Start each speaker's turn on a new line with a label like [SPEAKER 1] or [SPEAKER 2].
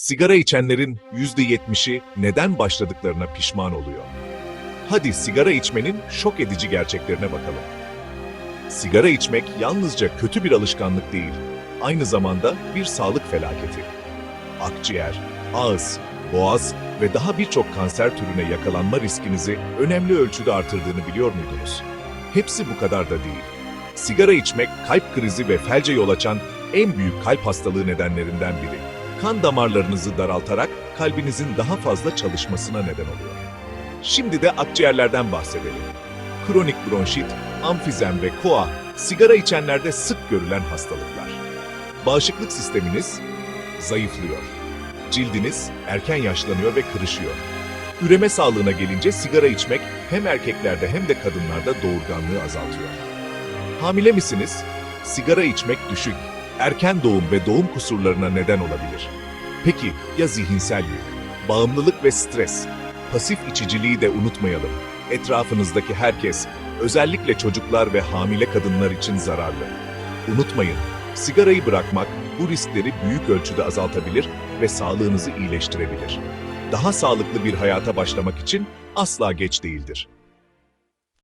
[SPEAKER 1] Sigara içenlerin %70'i neden başladıklarına pişman oluyor. Hadi sigara içmenin şok edici gerçeklerine bakalım. Sigara içmek yalnızca kötü bir alışkanlık değil, aynı zamanda bir sağlık felaketi. Akciğer, ağız, boğaz ve daha birçok kanser türüne yakalanma riskinizi önemli ölçüde artırdığını biliyor muydunuz? Hepsi bu kadar da değil. Sigara içmek kalp krizi ve felce yol açan en büyük kalp hastalığı nedenlerinden biri. Kan damarlarınızı daraltarak kalbinizin daha fazla çalışmasına neden oluyor. Şimdi de akciğerlerden bahsedelim. Kronik bronşit, amfizem ve koa sigara içenlerde sık görülen hastalıklar. Bağışıklık sisteminiz zayıflıyor. Cildiniz erken yaşlanıyor ve kırışıyor. Üreme sağlığına gelince sigara içmek hem erkeklerde hem de kadınlarda doğurganlığı azaltıyor. Hamile misiniz? Sigara içmek düşük, erken doğum ve doğum kusurlarına neden olabilir. Peki ya zihinsel yük, bağımlılık ve stres? Pasif içiciliği de unutmayalım. Etrafınızdaki herkes, özellikle çocuklar ve hamile kadınlar için zararlı. Unutmayın, sigarayı bırakmak bu riskleri büyük ölçüde azaltabilir ve sağlığınızı iyileştirebilir. Daha sağlıklı bir hayata başlamak için asla geç değildir.